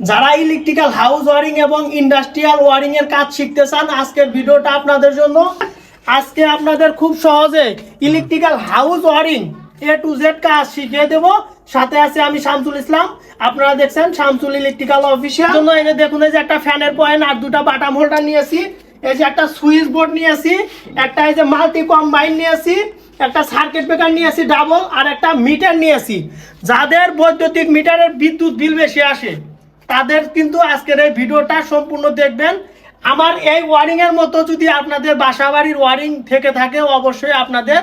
যারা electrical house wiring এবং industrial wiring এর কাজ শিখতে চান, আজকের ভিডিওটা আপনাদের জন্য। আজকে আপনাদের খুব সহজে electrical house wiring A to Z কাজ শিখিয়ে দেব। সাথে আছে আমি শামসুল ইসলাম। আপনারা দেখছেন শামসুল ইলেকট্রিক্যাল অফিসিয়াল জন্য যে দেখুন, এই যে একটা ফ্যানের পয়েন্ট আর দুটা বাটাম হোল্ডার নিয়েছি। এই যে একটা সুইচ বোর্ড নিয়েছি, একটা এই যে মাল্টি কম্বাইন নিয়েছি, একটা সার্কিট ব্রেকার নিয়েছি ডাবল আর একটা মিটার নিয়েছি। যাদের বৈদ্যুতিক মিটারের বিদ্যুৎ বিল বেশি আসে তাদের কিন্তু আজকের এই ভিডিওটা সম্পূর্ণ দেখবেন। আমার এই ওয়ারিং এর মতো যদি আপনাদের বাসা বাড়ির ওয়ারিং থেকে থাকে, অবশ্যই আপনাদের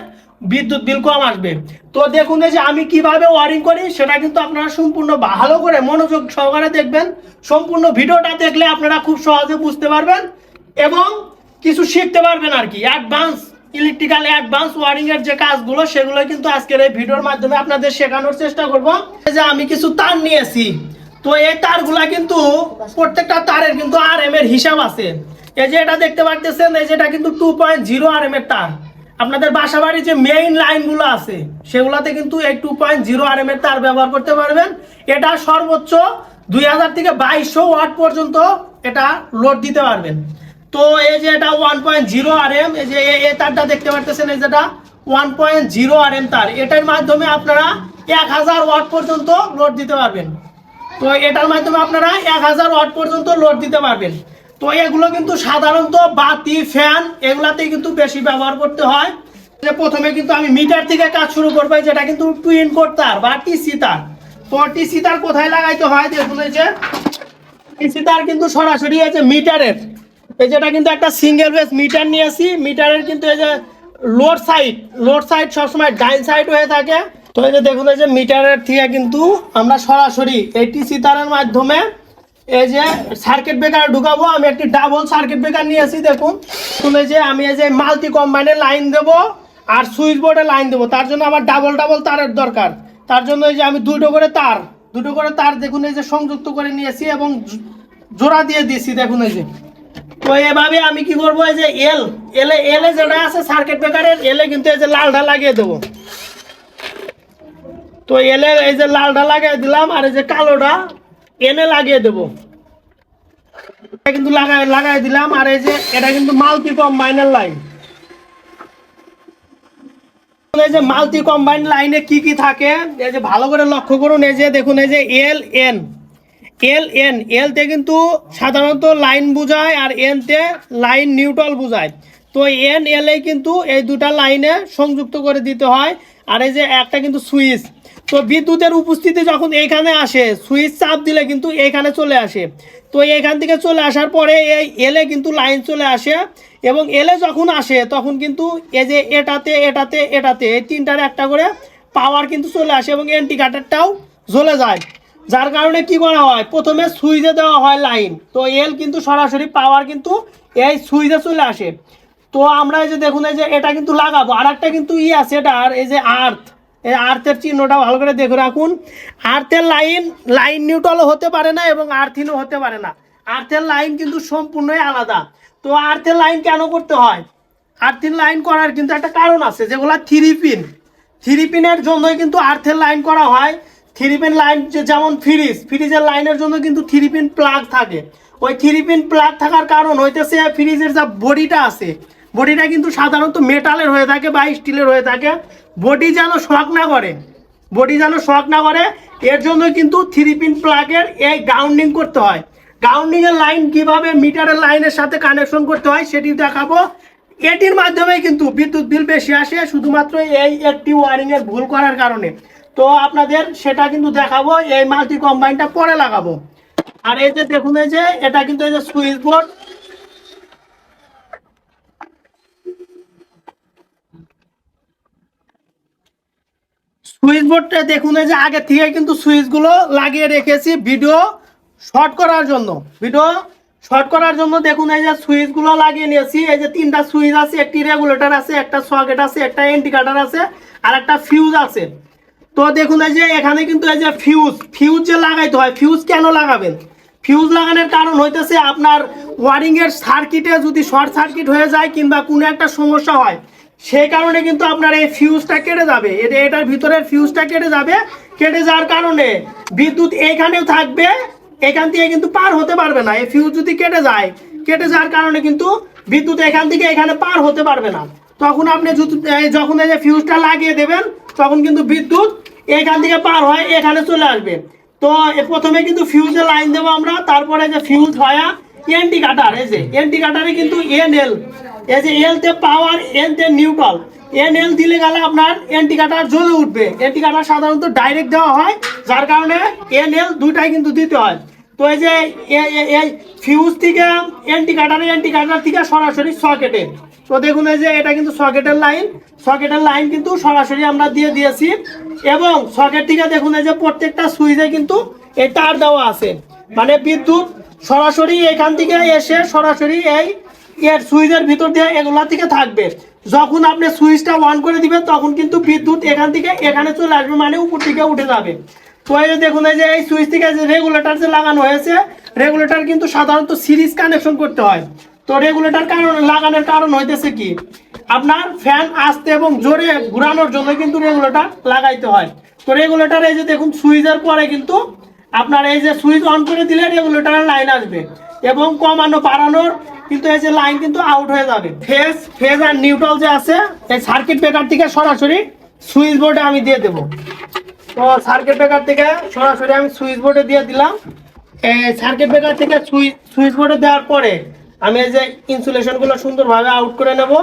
বিদ্যুৎ বিল কম আসবে। তো দেখুন যে আমি কীভাবে ওয়ারিং করি, সেটা কিন্তু আপনারা সম্পূর্ণ ভালো করে মনোযোগ সহকারে দেখবেন। সম্পূর্ণ ভিডিওটা দেখলে আপনারা খুব সহজে বুঝতে পারবেন এবং কিছু শিখতে পারবেন আর কি। অ্যাডভান্স ইলেকট্রিক্যাল অ্যাডভান্স ওয়ারিং এর যে কাজগুলো, সেগুলো কিন্তু আজকের এই ভিডিওর মাধ্যমে আপনাদের শেখানোর চেষ্টা করব। যে আমি কিছু তার নিয়েছি। তো এই তারগুলা কিন্তু প্রত্যেকটা তারের কিন্তু আর এম এর হিসাব আছে। এই যে এটা দেখতে পাচ্ছেন এই যে এটা কিন্তু two point zero R M এর তার। আপনাদের বাসা বাড়ির যে মেইন লাইনগুলো আছে সেগুলাতে কিন্তু এই two point zero R M এর তার ব্যবহার করতে পারবেন। এটা সর্বোচ্চ দুই হাজার থেকে বাইশশো ওয়াট পর্যন্ত এটা লোড দিতে পারবেন। তো এই যে এটা one point zero R M এই যে এ- এই তারটা দেখতে পাচ্ছেন এই যেটা one point zero R M তার। এটার মাধ্যমে আপনারা এক হাজার ওয়াট পর্যন্ত লোড দিতে পারবেন। তো এটার মাধ্যমে আপনারা এক হাজার ওয়াট পর্যন্ত লোড দিতে পারবেন। তো এগুলো কিন্তু সাধারণত বাতি ফ্যান এগুলাতেই কিন্তু বেশি ব্যবহার করতে হয়। যে প্রথমে কিন্তু আমি মিটার থেকে কাজ শুরু করব যেটা কিন্তু টুইন কোড বা টিসি তার। তো টিসি তার কোথায় লাগাইতে হয় দেখুন এই যে। টিসি তার কিন্তু সরাসরি এই যে মিটারের, এই যেটা কিন্তু একটা সিঙ্গেল বেস মিটার নিয়েছি মিটারের কিন্তু এই যে লোড সাইড লোড সাইড সবসময় ডাইন সাইড হয়ে থাকে। তো এই যে দেখুন, এই যে মিটারের থেকে কিন্তু আমরা সরাসরি এই টিসি তারের মাধ্যমে এই যে সার্কিট ব্রেকার ঢুকাবো। আমি একটি ডাবল সার্কিট ব্রেকার নিয়েছি, দেখুন। শুনে যে আমি এই যে মাল্টি কম্বাইনের লাইন দেবো আর সুইচ বোর্ডে লাইন দেবো। তার জন্য আমার ডাবল ডাবল তারের দরকার। তার জন্য এই যে আমি দুটো করে তার, দুটো করে তার দেখুন, এই যে সংযুক্ত করে নিয়েছি এবং জোড়া দিয়ে দিয়েছি, দেখুন, এই যে। তো এভাবে আমি কি করব, এই যে এল এলে এলে যেটা আছে সার্কিট ব্রেকারের এলে কিন্তু এই যে লালটা লাগিয়ে দেবো। তো এলে এই যে লালটা লাগিয়ে দিলাম আর এই যে কালোটা এনে লাগিয়ে দেবো। এটা কিন্তু লাগাই লাগাই দিলাম আর এই যে এটা কিন্তু মাল্টি কম্বাইনের লাইন এই যে মাল্টি কম্বাইন লাইনে কি কি থাকে? এই যে ভালো করে লক্ষ্য করুন, এই যে দেখুন, এই যে এল এন এল এন এলতে কিন্তু সাধারণত লাইন বোঝায় আর এনতে লাইন নিউট্রাল বোঝায়। তো এন এলে কিন্তু এই দুটা লাইনে সংযুক্ত করে দিতে হয়। আর এই যে একটা কিন্তু সুইচ তো বিদ্যুতের উপস্থিতি যখন এইখানে আসে, সুইচ চাপ দিলে কিন্তু এইখানে চলে আসে। তো এখান থেকে চলে আসার পরে এই এলে কিন্তু লাইন চলে আসে এবং এলে যখন আসে, তখন কিন্তু এই যে এটাতে এটাতে এটাতে এই তিনটার একটা করে পাওয়ার কিন্তু চলে আসে এবং এন্টিকাটারটাও জ্বলে যায়। যার কারণে কি করা হয়? প্রথমে সুইচে দেওয়া হয় লাইন তো এল কিন্তু সরাসরি পাওয়ার কিন্তু এই সুইচে চলে আসে। তো আমরা এই যে দেখুন, এই যে এটা কিন্তু লাগাবো। আর একটা কিন্তু ই আছে এটা আর এই যে আর্থ এই আর্থের চিহ্নটা ভালো করে দেখে রাখুন। আর্থের লাইন লাইন নিউট্রালও হতে পারে না এবং আর্থিনও হতে পারে না। আর্থের লাইন কিন্তু সম্পূর্ণই আলাদা। তো আর্থের লাইন কেন করতে হয়? আর্থিন লাইন করার কিন্তু একটা কারণ আছে, যেগুলো থ্রি পিন। থ্রি পিনের জন্যই কিন্তু আর্থের লাইন করা হয়। থ্রি পিন লাইন যেমন ফ্রিজ, ফ্রিজের লাইনের জন্য কিন্তু থ্রি পিন প্লাগ থাকে। ওই থ্রি পিন প্লাগ থাকার কারণ হইতেছে ফ্রিজের যা বডিটা আছে বডিটা কিন্তু সাধারণত মেটালের হয়ে থাকে বা স্টিলের হয়ে থাকে। বডি যেন শখ না করে, বডি যেন শখ না করে, এর জন্য কিন্তু থ্রি পিন প্লাগের এই গ্রাউন্ডিং করতে হয়। গ্রাউন্ডিং এর লাইন কীভাবে মিটারের লাইনের সাথে কানেকশন করতে হয় সেটি দেখাবো। এটির মাধ্যমে কিন্তু বিদ্যুৎ বিল বেশি আসে, শুধুমাত্র এই একটি ওয়ারিং এর ভুল করার কারণে। তো আপনাদের সেটা কিন্তু দেখাবো, এই মাল্টি কম্বাইনটা পরে লাগাবো। আর এই যে দেখুন, এই যে এটা কিন্তু এই যে সুইচ বোর্ড সুইচ বোর্ডটা দেখুন, এই যে আগে থেকে কিন্তু সুইচগুলো লাগিয়ে রেখেছি ভিডিও শর্ট করার জন্য। ভিডিও শর্ট করার জন্য দেখুন, এই যে সুইচগুলো লাগিয়ে নিয়েছি। এই যে তিনটা সুইচ আছে, একটি রেগুলেটর আছে, একটা সকেট আছে, একটা ইন্ডিকেটর আছে, আর একটা ফিউজ আছে। তো দেখুন, এই যে এখানে কিন্তু এই যে ফিউজ ফিউজ যে লাগাইতে হয় ফিউজ কেন লাগাবেন? ফিউজ লাগানোর কারণ হইতেছে আপনার ওয়ারিং এর সার্কিটে যদি শর্ট সার্কিট হয়ে যায় কিংবা কোনো একটা সমস্যা হয় সেই কারণে কিন্তু আপনার এই ফিউজটা কেটে যাবে। এটা এটার ভিতরের ফিউজটা কেটে যাবে। কেটে যাওয়ার কারণে বিদ্যুৎ এখানেও থাকবে, এখান থেকে কিন্তু পার হতে পারবে না। এই ফিউজ যদি কেটে যায়, কেটে যাওয়ার কারণে কিন্তু বিদ্যুৎ এখান থেকে এখানে পার হতে পারবে না। তখন আপনি যখন এই যে ফিউজটা লাগিয়ে দেবেন, তখন কিন্তু বিদ্যুৎ এখান থেকে পার হয় এখানে চলে আসবে। তো প্রথমে কিন্তু ফিউজে লাইন দেবো আমরা, তারপরে যে ফিউজ হয়া এনটি কাটার, এই যে, এনটি কাটারে কিন্তু এন এল এই যে এল তে পাওয়ার এন তে নিউট্রাল এন এল দিলে গেলে আপনার এনটি কাটার জ্বলে উঠবে। এনটি কাটার সাধারণত ডাইরেক্ট দেওয়া হয়, যার কারণে এন এল দুটাই কিন্তু দিতে হয়। তো এই যে এই ফিউজ থেকে এনটি কাটারে, এনটি কাটার থেকে সরাসরি সকেটে। তো দেখুন এই যে এটা কিন্তু সকেটের লাইন সকেটের লাইন কিন্তু সরাসরি আমরা দিয়ে দিয়েছি। এবং সকেট থেকে দেখুন এই যে প্রত্যেকটা সুইচে কিন্তু এই তার দেওয়া আছে। মানে বিদ্যুৎ সরাসরি এখান থেকে এসে সরাসরি এই এর সুইচের ভিতর দিয়ে এগুলা থেকে থাকবে। যখন আপনি সুইচটা অন করে দিবেন, তখন কিন্তু বিদ্যুৎ এখান থেকে এখানে চলে আসবে মানে উপর থেকে উঠে যাবে। তো এই যে দেখুন, এই যে এই সুইচ থেকে যে রেগুলেটর যে লাগানো হয়েছে রেগুলেটর কিন্তু সাধারণত সিরিজ কানেকশন করতে হয়। তো রেগুলেটর কারণ, লাগানোর কারণ হইতেছে কি? আপনার ফ্যান আসতে এবং জোরে ঘুরানোর জন্য কিন্তু রেগুলেটর লাগাইতে হয়। তো রেগুলেটর এই যে দেখুন, সুইচের পরে কিন্তু আপনার এই যে সুইচ অন করে দিলে রেগুলেটরের লাইন আসবে। এবং কমানো, বাড়ানোর কিন্তু এই যে লাইন কিন্তু আউট হয়ে যাবে। ফেজ ফেজ আর নিউট্রাল যে আছে, এই সার্কিট ব্রেকার থেকে সরাসরি সুইচ বোর্ডে আমি দিয়ে দেবো। তো সার্কিট ব্রেকার থেকে সরাসরি আমি সুইচ বোর্ডে দিয়ে দিলাম। এই সার্কিট ব্রেকার থেকে সুইচ সুইচ বোর্ডে দেওয়ার পরে আমি এই যে ইনসুলেশনগুলো সুন্দরভাবে আউট করে নেব।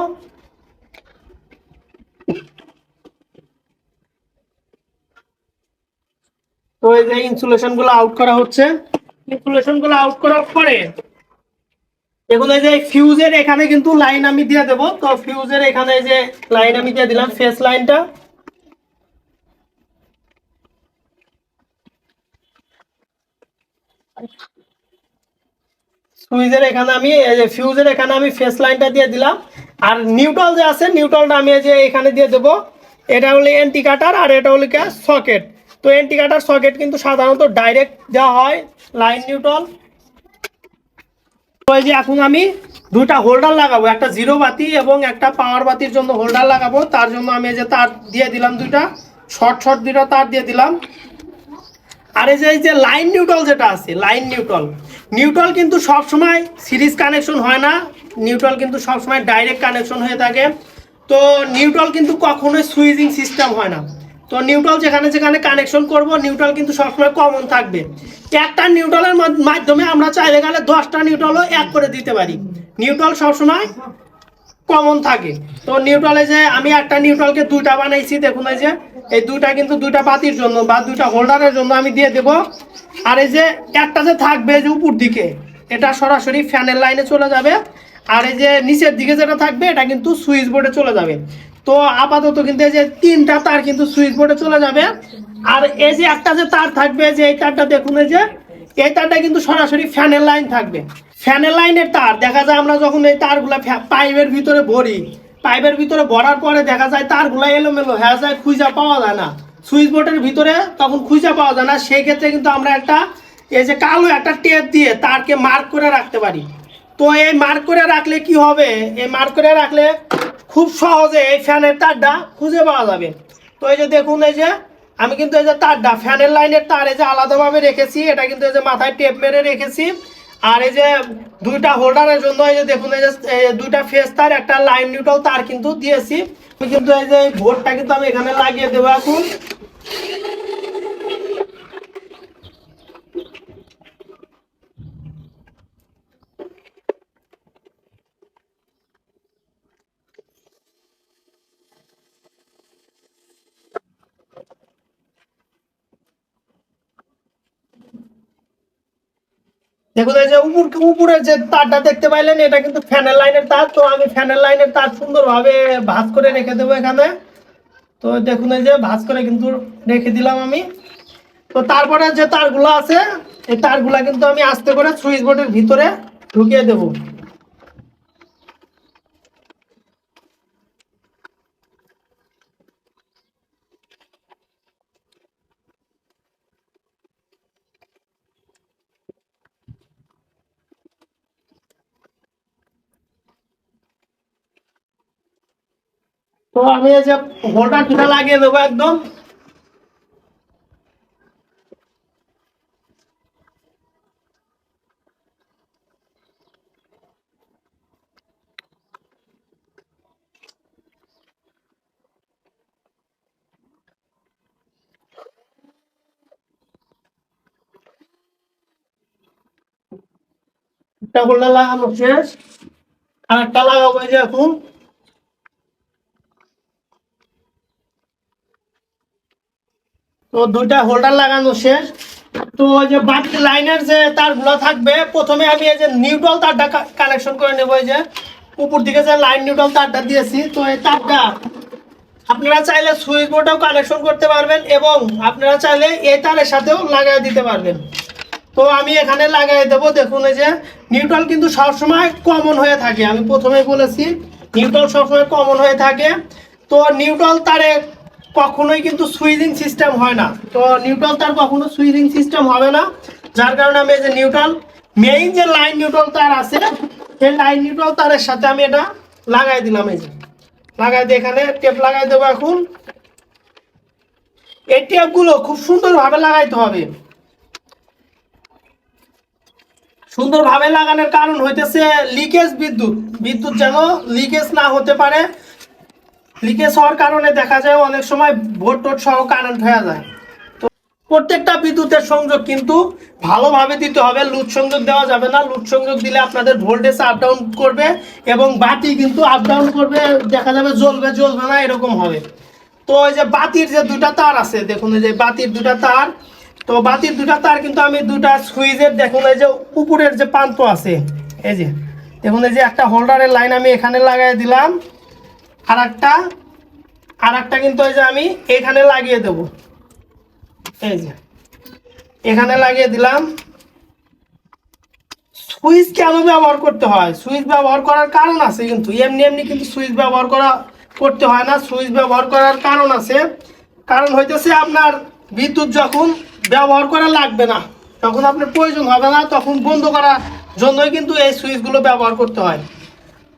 তো এই যে ইনসুলেশনগুলো আউট করা হচ্ছে ইনসুলেশনগুলো আউট করার পরে এই যে ফিউজের এখানে কিন্তু লাইন আমি দিয়ে দেবো। তো ফিউজের এখানে যে লাইন আমি দিয়ে দিলাম ফেস লাইনটা সুইজের এখানে আমি ফিউজের এখানে আমি ফেস লাইনটা দিয়ে দিলাম। আর নিউট্রাল যে আছে নিউট্রালটা আমি যে এখানে দিয়ে দেবো। এটা হলো এন্টি কাটার আর এটা হলো সকেট তো এন্টি কাটার সকেট কিন্তু সাধারণত ডাইরেক্ট দেওয়া হয় লাইন নিউট্রাল তো এই যে এখন আমি দুটা হোল্ডার লাগাবো, একটা জিরো বাতি এবং একটা পাওয়ার বাতির জন্য হোল্ডার লাগাবো। তার জন্য আমি যে তার দিয়ে দিলাম দুইটা শর্ট শর্ট দুইটা তার দিয়ে দিলাম। আর এই যে এই যে লাইন নিউট্রাল যেটা আছে লাইন নিউট্রাল নিউট্রাল কিন্তু সবসময় সিরিজ কানেকশন হয় না নিউট্রাল কিন্তু সবসময় ডাইরেক্ট কানেকশন হয়ে থাকে। তো নিউট্রাল কিন্তু কখনোই সুইচিং সিস্টেম হয় না। তো নিউট্রাল যেখানে যেখানে কানেকশন করব নিউট্রাল কিন্তু সবসময় কমন থাকবে। একটা নিউট্রালের মাধ্যমে আমরা চাইলে গেলে দশটা নিউট্রালও এক করে দিতে পারি। নিউট্রাল সবসময় কমন থাকে। তো নিউট্রালে যে আমি একটা নিউট্রালকে দুইটা বানাইছি, দেখুন এই যে, এই দুইটা কিন্তু দুইটা পাতির জন্য বা দুইটা হোল্ডারের জন্য আমি দিয়ে দেব। আর এই যে একটা যে থাকবে যে উপর দিকে, এটা সরাসরি ফ্যানের লাইনে চলে যাবে। আর এই যে নিচের দিকে যেটা থাকবে, এটা কিন্তু সুইচ বোর্ডে চলে যাবে। তো আপাতত কিন্তু এই যে তিনটা তার কিন্তু সুইচ বোর্ডে চলে যাবে। আর এই যে একটা যে তার থাকবে, যে এই তারটা দেখুন এই যে, এই তারটা কিন্তু সরাসরি ফ্যানের লাইন থাকবে। ফ্যানের লাইনের তার, দেখা যায় আমরা যখন এই তারগুলা পাইপের ভিতরে ভরি, পাইপের ভিতরে ভরার পরে দেখা যায় তারগুলা এলোমেলো হয়ে যায়, খুঁজা পাওয়া যায় না। সুইচ বোর্ডের ভিতরে তখন খুঁজা পাওয়া যায় না, সেই ক্ষেত্রে কিন্তু আমরা একটা, এই যে কালো একটা টেপ দিয়ে তারকে মার্ক করে রাখতে পারি। তো এই মার্ক করে রাখলে কি হবে? এই মার্ক করে রাখলে খুব সহজে এই ফ্যানের তারটা খুঁজে পাওয়া যাবে। তো এই যে দেখুন, এই যে আমি কিন্তু এই যে তারটা, ফ্যানের লাইনের তার এই যে আলাদাভাবে রেখেছি, এটা কিন্তু এই যে মাথায় টেপ মেরে রেখেছি। আর এই যে দুইটা হোল্ডারের জন্য এই যে দেখুন, এই যে দুইটা ফেস তার, একটা লাইন নিউট্রাল তার কিন্তু দিয়েছি। কিন্তু এই যে বোর্ডটা কিন্তু আমি এখানে লাগিয়ে দেবো এখন। দেখুন এই যে উপর উপরের যে তারটা দেখতে পাইলেন, এটা কিন্তু ফ্যানের লাইনের তার। তো আমি ফ্যানের লাইনের তার সুন্দরভাবে ভাঁজ করে রেখে দেবো এখানে। তো দেখুন এই যে ভাঁজ করে কিন্তু রেখে দিলাম আমি। তো তারপরে যে তারগুলো আছে, এই তারগুলা কিন্তু আমি আস্তে করে সুইচ বোর্ডের ভিতরে ঢুকিয়ে দেবো। তো আমি এই যে হোলটা দুটা লাগিয়ে দেবো একদম। একটা হোল্ডার লাগানো শেষ। আর একটা লাগাবো এই যে এখন। তো দুইটা হোল্ডার লাগানো শেষ। তো যে বাকি লাইনের যে তারগুলো থাকবে, প্রথমে আমি এই যে নিউট্রাল তারটা কানেকশন করে নেব এই যে। উপর দিকে যে লাইন নিউট্রাল তারটা দিয়েছি, তো এই তারটা আপনারা চাইলে সুইচ বোর্ডেও কানেকশন করতে পারবেন এবং আপনারা চাইলে এই তারের সাথেও লাগাই দিতে পারবেন। তো আমি এখানে লাগাই দেবো, দেখুন এই যে নিউট্রাল কিন্তু সবসময় কমন হয়ে থাকে। আমি প্রথমেই বলেছি নিউট্রাল সবসময় কমন হয়ে থাকে। তো নিউট্রাল তারে কখনোই কিন্তু সুইচিং সিস্টেম হয় না। তো নিউট্রাল তার কখনো সুইচিং সিস্টেম হবে না, যার কারণে আমি এই যে নিউট্রাল মেইন যে লাইন নিউট্রাল তার আছে, সেই লাইন নিউট্রাল তারের সাথে আমি এটা লাগাই দিলাম এই যে। লাগাই দিয়ে এখানে টেপ লাগাই দেবো এখন। এই টেপগুলো খুব সুন্দরভাবে লাগাইতে হবে। সুন্দরভাবে লাগানোর কারণ হইতেছে লিকেজ বিদ্যুৎ। বিদ্যুৎ যেন লিকেজ না হতে পারে। লিকেজ হওয়ার কারণে দেখা যায় অনেক সময় ভোট টোট সহ কারেন্ট হয়ে যায়। তো প্রত্যেকটা বিদ্যুতের সংযোগ কিন্তু ভালোভাবে দিতে হবে, লুট সংযোগ দেওয়া যাবে না। লুট সংযোগ দিলে আপনাদের ভোল্টেজ আপ ডাউন করবে এবং বাতি কিন্তু আপ ডাউন করবে, দেখা যাবে জ্বলবে জ্বলবে না, এরকম হবে। তো ওই যে বাতির যে দুটা তার আছে, দেখুন এই যে বাতির দুটা তার। তো বাতির দুটা তার কিন্তু আমি দুটা সুইচের, দেখুন এই যে উপরের যে প্রান্ত আছে, এই যে, দেখুন এই যে একটা হোল্ডারের লাইন আমি এখানে লাগাই দিলাম। আর একটা আর একটা কিন্তু এই যে আমি এখানে লাগিয়ে দেব। এই যে, এখানে লাগিয়ে দিলাম। সুইচ কেন ব্যবহার করতে হয়? সুইচ ব্যবহার করার কারণ আছে কিন্তু, এমনি এমনি কিন্তু সুইচ ব্যবহার করা করতে হয় না, সুইচ ব্যবহার করার কারণ আছে। কারণ হইতেছে আপনার বিদ্যুৎ যখন ব্যবহার করা লাগবে না তখন আপনার প্রয়োজন হবে না, তখন বন্ধ করার জন্যই কিন্তু এই সুইচগুলো ব্যবহার করতে হয়।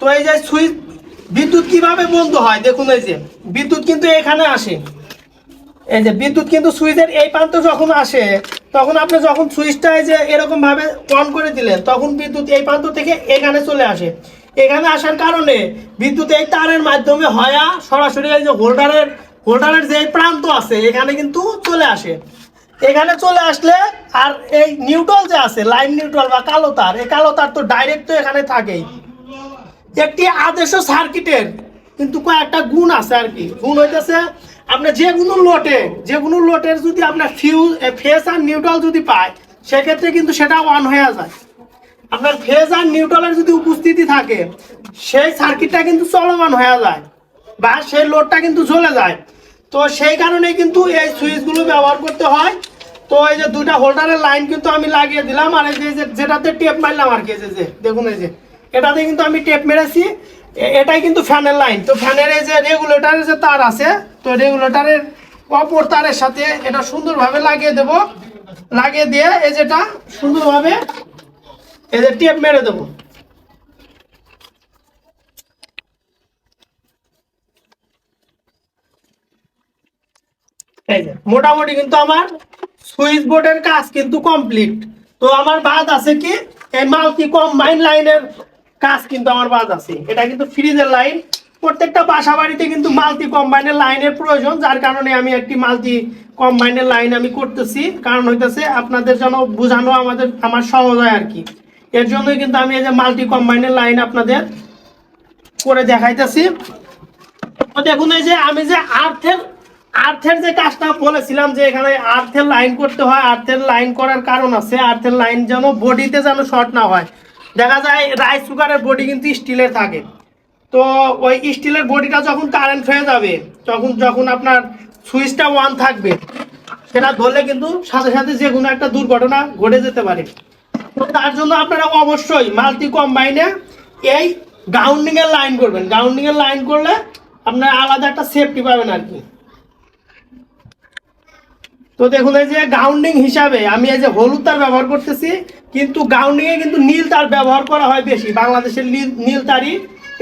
তো এই যে সুইচ বিদ্যুৎ কীভাবে বন্ধ হয়? দেখুন এই যে, বিদ্যুৎ কিন্তু এখানে আসে। এই যে, বিদ্যুৎ কিন্তু সুইচের এই প্রান্ত যখন আসে, তখন আপনি যখন সুইচটা এই যে এরকম ভাবে অন করে দিলেন, তখন বিদ্যুৎ এই প্রান্ত থেকে এখানে চলে আসে। এখানে আসার কারণে বিদ্যুৎ এই তারের মাধ্যমে হয়া সরাসরি এই যে হোল্ডারের হোল্ডারের যে প্রান্ত আছে, এখানে কিন্তু চলে আসে। এখানে চলে আসলে আর এই নিউট্রাল যে আছে, লাইন নিউট্রাল বা কালো তার, এই কালো তার তো ডাইরেক্ট তো এখানে থাকেই। একটি আদর্শ সার্কিটের কিন্তু কয়েকটা গুণ আছে আর কি। গুণ হইতেছে আপনার যে কোনো লোটে যে কোনো লোটের যদি আপনার ফিউজ ফেস আর নিউট্রাল যদি পায়, সেক্ষেত্রে কিন্তু সেটা অন হয়ে যায়। আপনার ফেজ আর নিউট্রালের যদি উপস্থিতি থাকে, সেই সার্কিটটা কিন্তু চলমান হয়ে যায় বা সেই লোডটা কিন্তু চলে যায়। তো সেই কারণে কিন্তু এই সুইচগুলো ব্যবহার করতে হয়। তো এই যে দুইটা হোল্ডারের লাইন কিন্তু আমি লাগিয়ে দিলাম, আর এই যে যেটাতে টেপ মারলাম আর কি যে, দেখুন এই যে। এটাতে কিন্তু আমি টেপ মেরেছি। এটাই কিন্তু ফ্যানের লাইন তো ফ্যানের এই যে রেগুলেটরের যে তার আছে, তো রেগুলেটরের অপর তারের সাথে এটা সুন্দরভাবে লাগিয়ে দেব। লাগিয়ে দিয়ে এই যেটা সুন্দরভাবে এই যে টেপ মেরে দেবো। এই যে, মোটামুটি কিন্তু আমার সুইচ বোর্ডের কাজ কিন্তু কমপ্লিট তো আমার বাদ আছে কি, এই মাল্টি কম্বাইন লাইনের কাজ কিন্তু আমার বাদ আছে। এটা কিন্তু ফ্রিজের লাইন প্রত্যেকটা বাসা বাড়িতে কিন্তু মাল্টি কম্বাইনের লাইনের প্রয়োজন, যার কারণে আমি একটি মাল্টি কম্বাইনের লাইন আমি করতেছি। কারণ হইতেছে, আপনাদের যেন বোঝানো আমাদের, আমার সহজ হয় আর কি। এর জন্যই কিন্তু আমি এই যে মাল্টি কম্বাইনের লাইন আপনাদের করে দেখাইতেছি। তো দেখুন এই যে, আমি যে আর্থের আর্থের যে কাজটা বলেছিলাম যে এখানে আর্থের লাইন করতে হয়, আর্থের লাইন করার কারণ আছে। আর্থের লাইন যেন বডিতে যেন শর্ট না হয়। দেখা যায় রাইস কুকারের বডি কিন্তু স্টিলের থাকে। তো ওই স্টিলের বডিটা যখন কারেন্ট হয়ে যাবে, তখন যখন আপনার সুইচটা ওয়ান থাকবে, সেটা ধরলে কিন্তু সাথে সাথে যে কোনো একটা দুর্ঘটনা ঘটে যেতে পারে। তো তার জন্য আপনারা অবশ্যই মাল্টি কম্বাইনে এই গাউন্ডিং এর লাইন করবেন। গাউন্ডিং এর লাইন করলে আপনার আলাদা একটা সেফটি পাবেন আর কি। তো দেখুন, এই যে গাউন্ডিং হিসাবে আমি এই যে হলুদ তার ব্যবহার করতেছি, কিন্তু গাউন্ডিং এ কিন্তু নীল তার ব্যবহার করা হয় বেশি। বাংলাদেশের নীল নীল তারই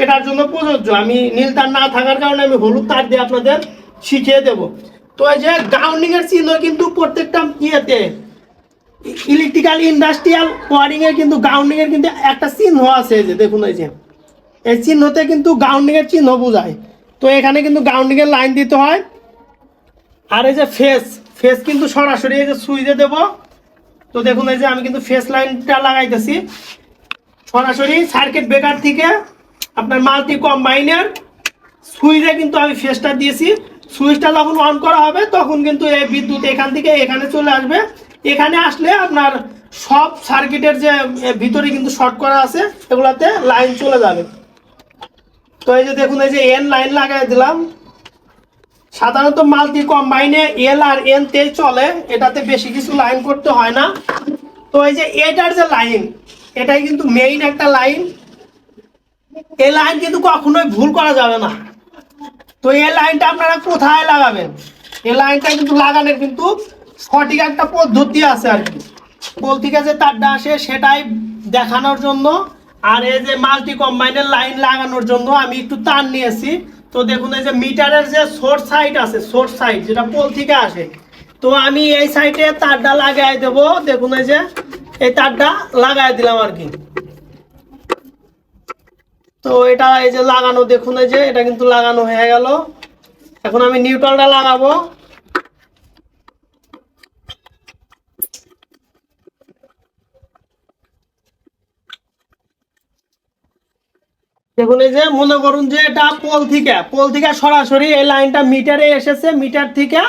এটার জন্য প্রযোজ্য। আমি নীল তার না থাকার কারণে আমি হলুদ তার দিয়ে আপনাদের শিখিয়ে দেব। তো এই যে গাউন্ডিং এর চিহ্ন কিন্তু প্রত্যেকটা ইয়েতে ইলেকট্রিক্যাল ইন্ডাস্ট্রিয়াল ওয়ারিং এর কিন্তু গাউন্ডিং এর কিন্তু একটা চিহ্ন আছে যে, দেখুন এই যে। এই চিহ্নতে কিন্তু গাউন্ডিং এর চিহ্ন বোঝায়। তো এখানে কিন্তু গাউন্ডিং এর লাইন দিতে হয়। আর এই যে ফেস ফেস কিন্তু সরাসরি এই যে সুইচে দেব। তো দেখুন এই যে আমি কিন্তু ফেস লাইনটা লাগাইতেছি। সরাসরি সার্কিট ব্রেকার থেকে আপনার মাল্টি কম্বাইনের সুইচে কিন্তু আমি ফেসটা দিয়েছি। সুইচটা যখন অন করা হবে, তখন কিন্তু এই বিদ্যুৎ এখান থেকে এখানে চলে আসবে। এখানে আসলে আপনার সব সার্কিটের যে ভিতরে কিন্তু শর্ট করা আছে, এগুলাতে লাইন চলে যাবে। তো এই যে দেখুন, এই যে এন লাইন লাগাই দিলাম। সাধারণত মাল্টি কম্বাইনে এল আর এন তে চলে? এটাতে বেশি কিছু লাইন করতে হয় না। তো এই যে এটার যে লাইন এটাই কিন্তু মেইন একটা লাইন এই লাইন কিন্তু কখনোই ভুল করা যাবে না। তো এই লাইনটা আপনারা কোথায় লাগাবেন? এই লাইনটা কিন্তু লাগানোর কিন্তু সঠিক একটা পদ্ধতি আছে আর কি। পোল থেকে যে তারটা আসে সেটাই দেখানোর জন্য, আর এই যে মাল্টি কম্বাইনের লাইন লাগানোর জন্য আমি একটু তার নিয়েছি। তো দেখুন এই যে মিটারের যে সোর্স সাইড আছে সোর্স সাইড যেটা পোল থেকে আসে, তো আমি এই সাইডে তারটা লাগাই দেব। দেখুন এই যে, এই তারটা লাগাই দিলাম আর কি। তো এটা এই যে লাগানো, দেখুন এই যে, এটা কিন্তু লাগানো হয়ে গেল। এখন আমি নিউট্রালটা লাগাবো। দেখুন এই যে মনে করুন যে এটা পোল থেকে পোল থেকে সরাসরি এই লাইনটা মিটারে এসেছে, মিটার থেকে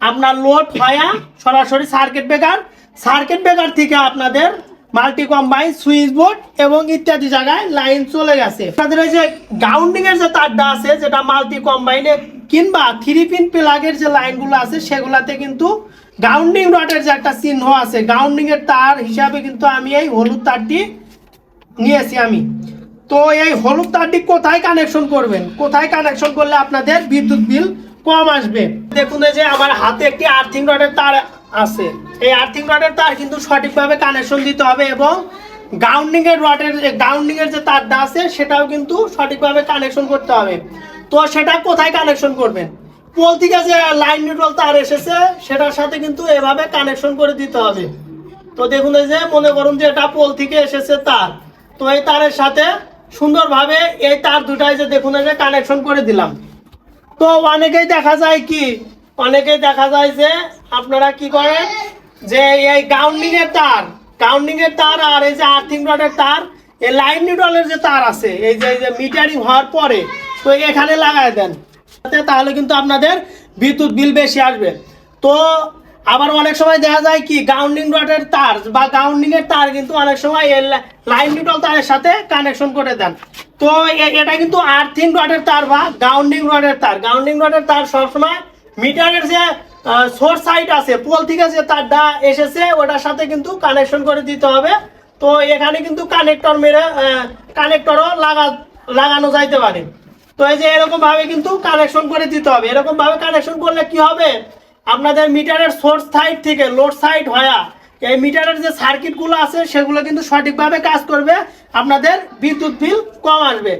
আপনার লোড হয়া সরাসরি সার্কিট ব্রেকার সার্কিট ব্রেকার থেকে আপনাদের মাল্টি কম্বাইন সুইচ বোর্ড এবং ইত্যাদি জায়গায় লাইন চলে গেছে। আপনাদের যে গ্রাউন্ডিং এর যে তারটা আছে, যেটা মাল্টি কম্বাইনে কিংবা থ্রি পিন প্লাগের যে লাইনগুলো আছে, সেগুলাতে কিন্তু গ্রাউন্ডিং রডের যে একটা চিহ্ন আছে গ্রাউন্ডিং এর তার হিসাবে কিন্তু আমি এই হলুদ তারটি নিয়েছি আমি। তো এই হলুদ তারটি কোথায় কানেকশন করবেন? কোথায় কানেকশন করলে আপনাদের বিদ্যুৎ বিল কম আসবে? দেখুন যে আমার হাতে একটি আর্থিং রডের তার আছে। এই আর্থিং রডের তার কিন্তু সঠিকভাবে কানেকশন দিতে হবে এবং গ্রাউন্ডিং এর রডের গ্রাউন্ডিং এর যে তারটা আছে, সেটাও কিন্তু সঠিকভাবে কানেকশন করতে হবে। তো সেটা কোথায় কানেকশন করবেন? পোল থেকে যে লাইন নিউট্রাল তার এসেছে, সেটার সাথে কিন্তু এভাবে কানেকশন করে দিতে হবে। তো দেখুন এই যে মনে করুন যে এটা পোল থেকে এসেছে তার। তো এই তারের সাথে সুন্দরভাবে এই তার দুটাই যে দেখুন যে কানেকশন করে দিলাম। তো অনেকেই দেখা যায় কি, অনেকেই দেখা যায় যে আপনারা কি করেন, যে এই গাউন্ডিং এর তার গাউন্ডিং এর তার আর এই যে আর্থিং রডের তার, এই লাইন নিউট্রালের যে তার আছে, এই যে এই যে মিটারিং হওয়ার পরে, তো এখানে লাগায় দেন। তাহলে কিন্তু আপনাদের বিদ্যুৎ বিল বেশি আসবে। তো আবার অনেক সময় দেখা যায় কি গাউন্ডিং রডের তার বা গাউন্ডিং এর তার কিন্তু অনেক সময় লাইন নিউট্রাল তারের সাথে কানেকশন করে দেন। তো এটা কিন্তু আর্থিং রডের তার বা গাউন্ডিং রডের তার। গাউন্ডিং রডের তার সবসময় মিটারের যে সোর্স সাইড আছে পোল থেকে যে তারটা এসেছে, ওটার সাথে কিন্তু কানেকশন করে দিতে হবে। তো এখানে কিন্তু কানেক্টর মেরে কানেক্টরও লাগা লাগানো যাইতে পারে। তো এই যে এরকম ভাবে কিন্তু কানেকশন করে দিতে হবে। এরকম ভাবে কানেকশন করলে কি হবে? আপনাদের মিটারের সোর্স সাইড থেকে লোড সাইড হয়া, এই মিটারের যে সার্কিটগুলো আছে, সেগুলো কিন্তু সঠিকভাবে কাজ করবে, আপনাদের বিদ্যুৎ বিল কম আসবে।